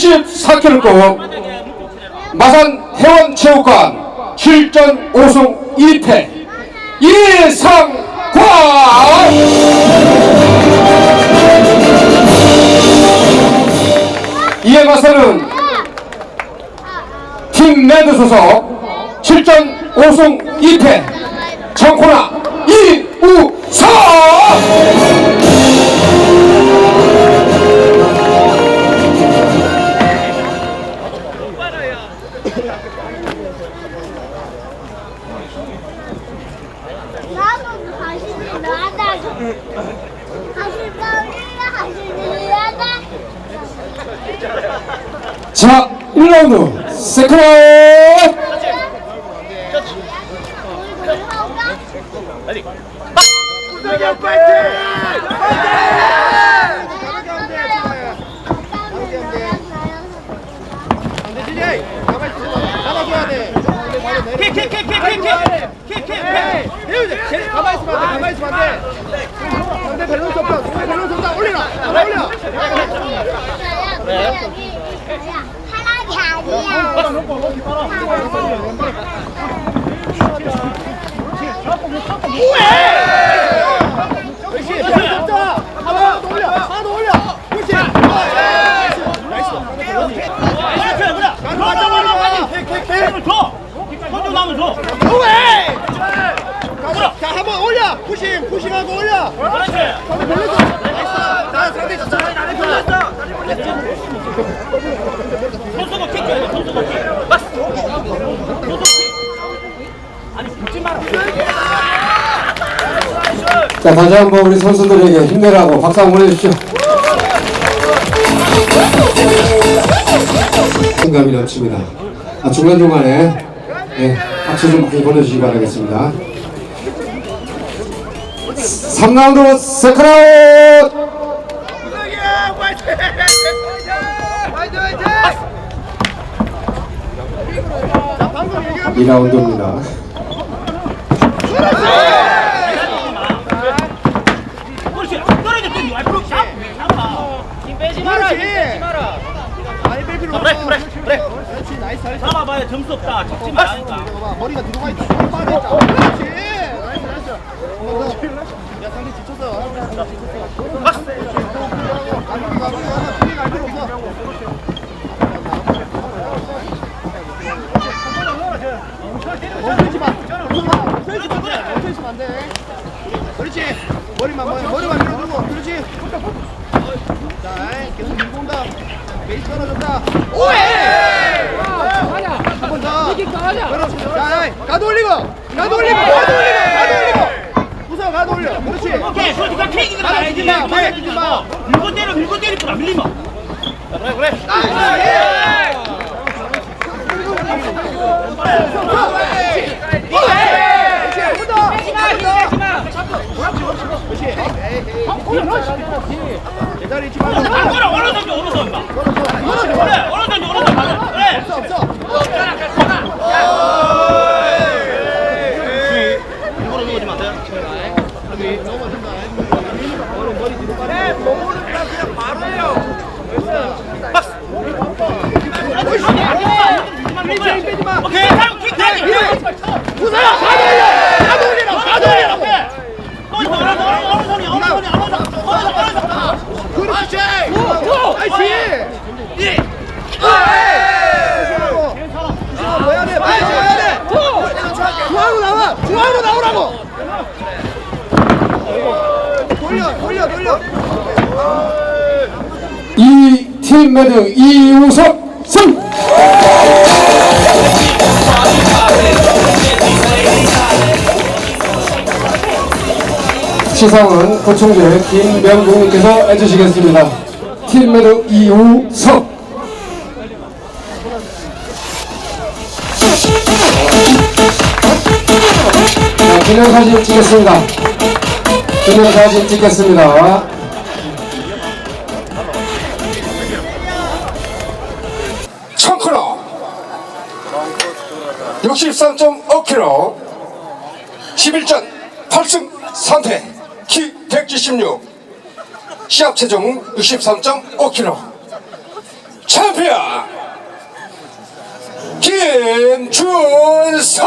74kg 마산 해원체육관 7전 5승 1패. 이상관! 이에 맞서는 팀 매드 소속 7전 5승 2패. 청코나 이우성 자 1라운드 세컨 우리 돌아올까? 잡아줘야 돼. 킥킥킥킥킥킥킥킥 가만히 있으면 안 돼. 가만히 있으면 안 돼. 상대 밸런스 없다. 상대 밸런스 없다. 올리라. 올려. 하락이 아니야 그렇지. 밸런스 없다. 하나 더 올려. 하나 더 올려. 그렇 푸시푸시하고 올려! 그렇지! 나 상대 진짜 라인 안에 걸렸어! 자, 다시 한번 우리 선수들에게 힘내라고 박수 한번 보내주십시오. 감이 넘칩니다. 아, 중간중간에 네, 박수 좀 많이 보내주시기 바라겠습니다. 3라운드 세컨아웃 2라운드입니다 빼지 마라. 빼지 마라. 많이 뺄 필요 없어. 그래, 그래, 그래. 그렇지, 나이스, 나이스. 잡아봐야 점수 없다. 잡지 말라니까. 봐봐, 머리가 뒤로 가 있다. 머리 빠져 있다. 그렇지. 밀고 때려 밀고 때릴 거다 밀리마 그래 그래 기다리지 Claro! 매드 이우석 승! 시상은 고충제 김명국님께서 해주시겠습니다. 팀 매드 이우석 아 기념사진 찍겠습니다. 기념사진 찍겠습니다. 63.5kg 11전 8승 3패 키 176 시합 체중 63.5kg 챔피언 김준서.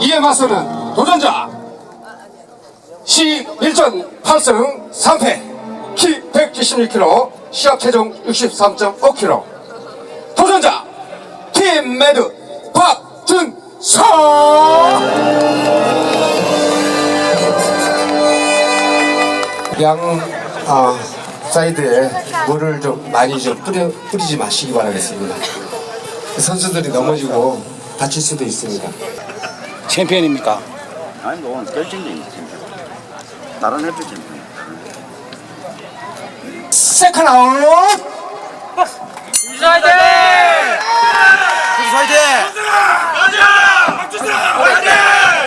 이에 맞서는 도전자 11전 8승 3패 키 176kg 시합 체중 63.5kg 도전자 팀 매드 박준서! 양 아, 사이드에 물을 좀 많이 좀 뿌려, 뿌리지 마시기 바라겠습니다. 선수들이 넘어지고 다칠 수도 있습니다. 챔피언입니까? 아니 뭐 결정적인 챔피언. 다른 해주 챔피언 세컨 아웃 김수 화이팅! 김수 화이팅! 여자! 박주수 화이팅!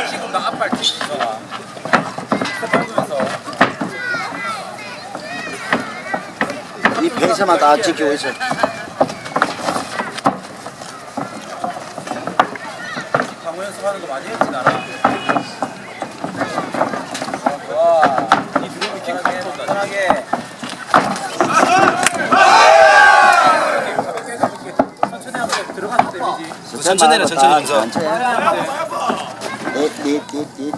지금 나 앞발 뒤집어 이 펜스만 다 지키고 있어 방어 연습하는 거 많이 했지 나랑 천천히 해라, 천천히. 천천히. 띠띠띠띠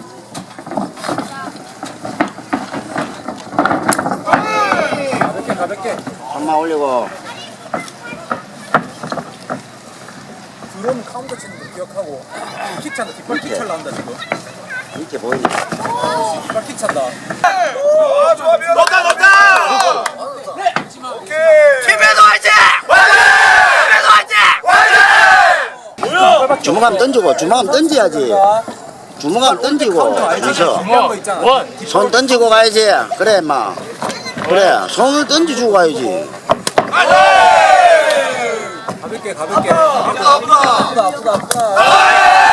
가볍게 가볍게 한마 올리고. 드럼 카운터 치는 거 기억하고 킥 찬다. 뒷발 킥 찰라 한다 지금. 이렇게 보이네 뒷발 킥 찬다 주먹함 던지고 주먹함 던져야지 주먹함 던지고 그래서 있잖아 손 던지고 가야지 그래 마 그래 손을 던져주고 가야지 가볍게 가볍게 아프다 아프다 아프다 아프다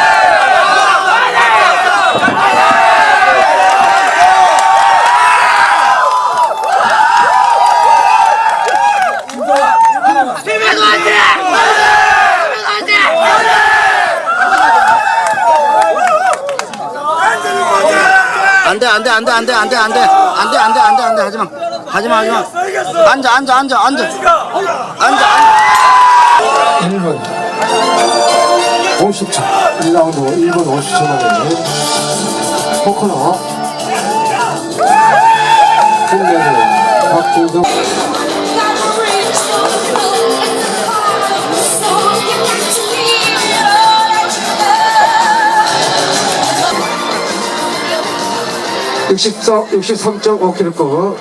안돼 안돼 안돼 안돼. 안돼 안돼 안돼 안돼. 하지마. 하지마 하지마. 앉아 앉아 앉아 앉아. 앉아 앉아. 1분. 50초. 1라운드 1분 50초 만에 코코넛 팀매드 박준성 So 63.5kg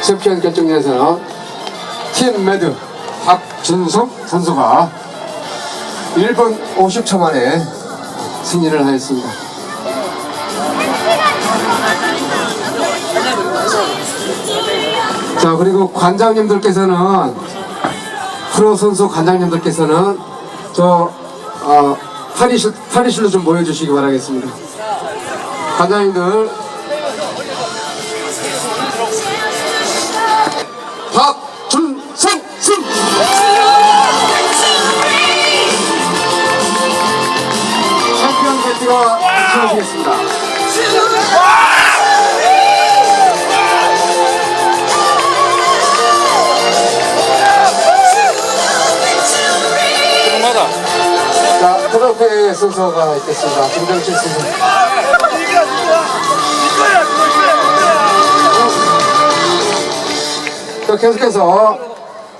챔피언 결정전에서는 팀 매드 박준석 선수가 1분 50초 만에 승리를 하였습니다. 자 그리고 관장님들께서는 프로 선수 관장님들께서는 저 어, 탈의실 탈의실로 좀 모여주시기 바라겠습니다. 관장님들 박준성 승 챔피언 벨트가 수여하겠습니다. 조금마다 자, 트로피 순서가 있겠습니다. 김정실 선수. 또 계속해서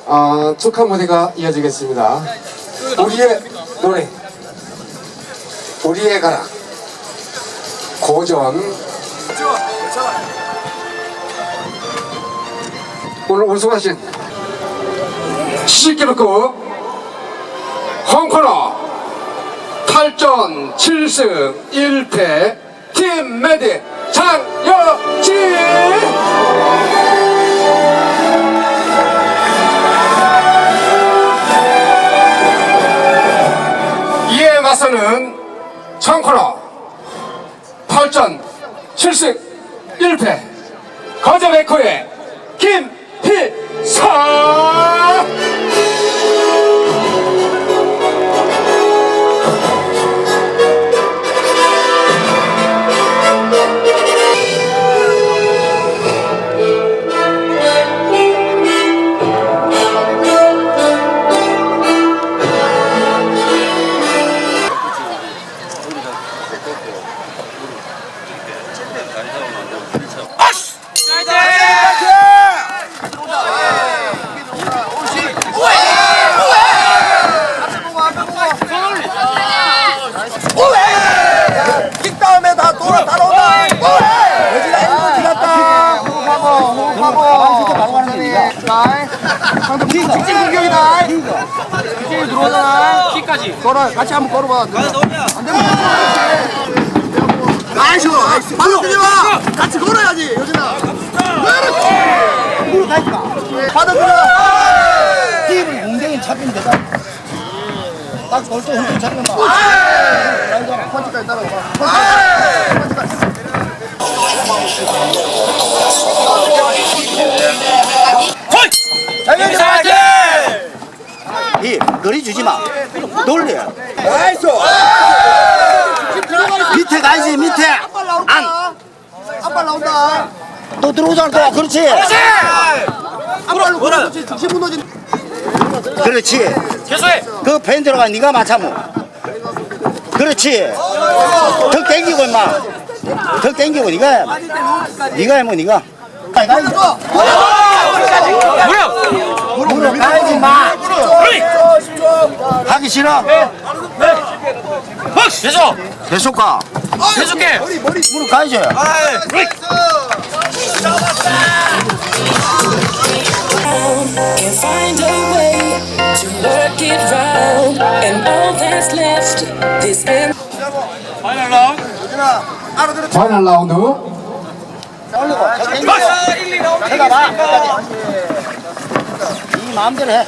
어, 축하 무대가 이어지겠습니다. 우리의 노래, 우리의 가라, 고전. 오늘 우승하신 70kg급 홍코너 8전 7승 1패 팀 메디 장여진 맞서는 청코너 8전 7승 1패 거저베코의 딱 걸때 훌쩍 잡히면 막 펀치까지 따라가. 펀치까지. 이 거리 주지 마 놀래 나이스. 밑에 가야지 밑에 나온다. 앞발 나온다. 또 들어오잖아 또 그렇지 앞발로 그렇지. 중심 무너진. 그렇지 그펜 들어가 네가 맞춰모. 그렇지. 더 땡기고 임마. 더 땡기고 네가. 해 네가 해뭐 네가. 가야지. 무릎 가야지 마. 하기 싫어? 계속 계속 가. 계속해. 무릎 가야지. can find a And all that's left is in. 파이널 라운드 내가 봐 이 마음대로 해이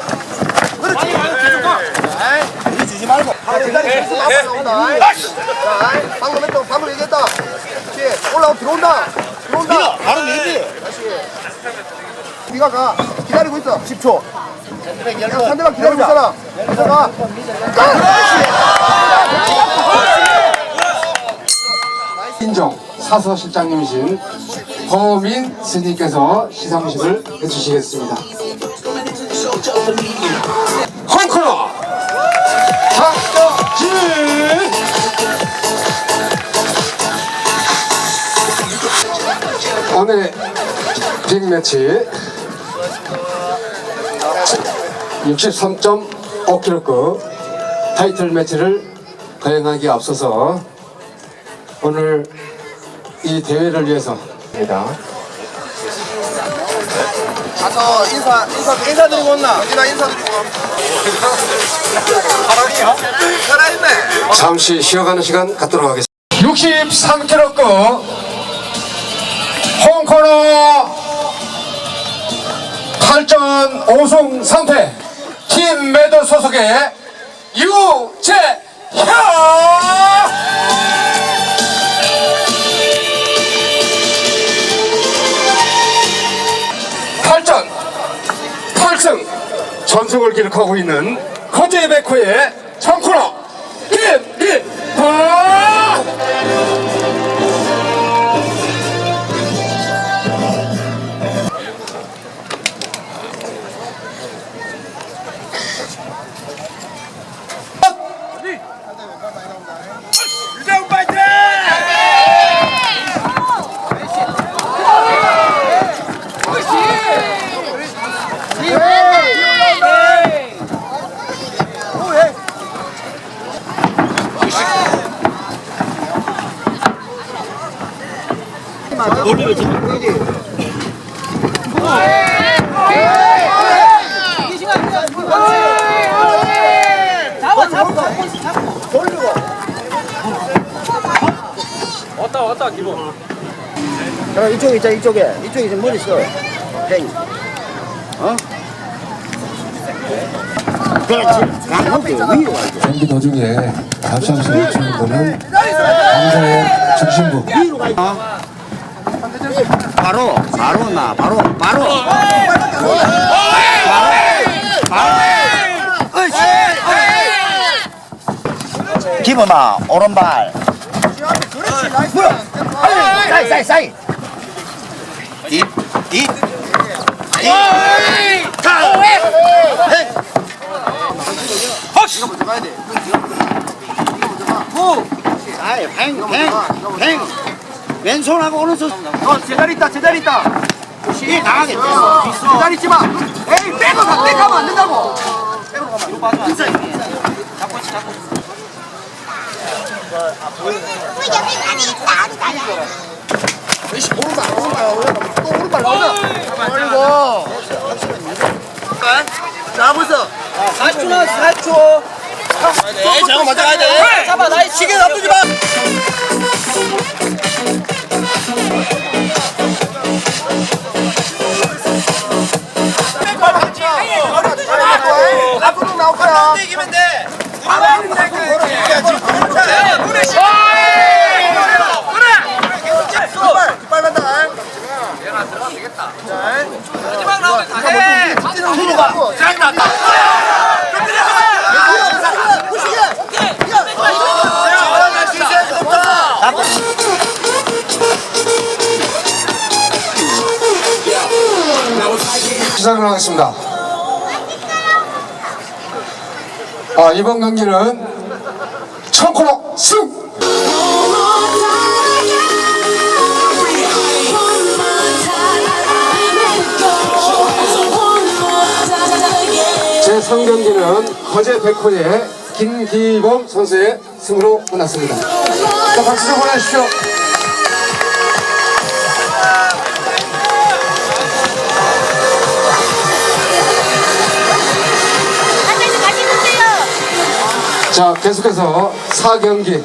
주지 말고 앞발 나온다. 자, 방금 했다. 방금 얘기했다. 그렇지. 올라오고 들어온다. 들어온다. 바로 밀지 네가 가. 기다리고 있어. 10초. 상대방 기다리고 있잖아. 그래서 가. 인정 사서 실장님이신 범인 스님께서 시상식을 해주시겠습니다. 홈코너 박덕진 오늘의 빅매치 63.5kg급 타이틀 매치를 거행하기에 앞서서 오늘 이 대회를 위해서입니다. 가서 인사, 인사, 인사드리고 온나? 여진아 인사드리고. 사람이요? 살아있네. 잠시 쉬어가는 시간 갖도록 하겠습니다. 63kg급 홍코너 8전 5승 3패 팀 매더 소속의 유재현! 8전 8승 전승을 기록하고 있는 커제이 베코의 청코너 김일파 자, 이쪽에 있자 이쪽에. 이쪽에 지금 머리 써. 팽. 어? 그렇지 강호대 위로 가야지. 경기 도중에 앞장서 친구들은 강사의 중심부 바로 바로 나 바로 바로. 기범아 오른발. 사이 사이 사이. 잇잇잇 아이 팽 팽 팽 왼손하고 오른손. 어 제자리 있다 제자리 있다. 이 나가게 제자리 있지 마. 에이 빼고 가 빼고 가면 안 된다고. 오른발 나오자 그리고. 자 벌써 4초 나 4초. 네 잠깐 먼저 가야 돼. 잡아 나이 시계 놔두지 마 앞으로 나올 거야. 이기면 돼. 깃발 간다. 마지막 나오면 다 해. 시작을 하겠습니다. 아, 이번 경기는 청코너 승! 제3경기는 거제 백호의 김기범 선수의 승으로 끝났습니다. 자, 박수 좀 보내주십시오. 자, 계속해서 4경기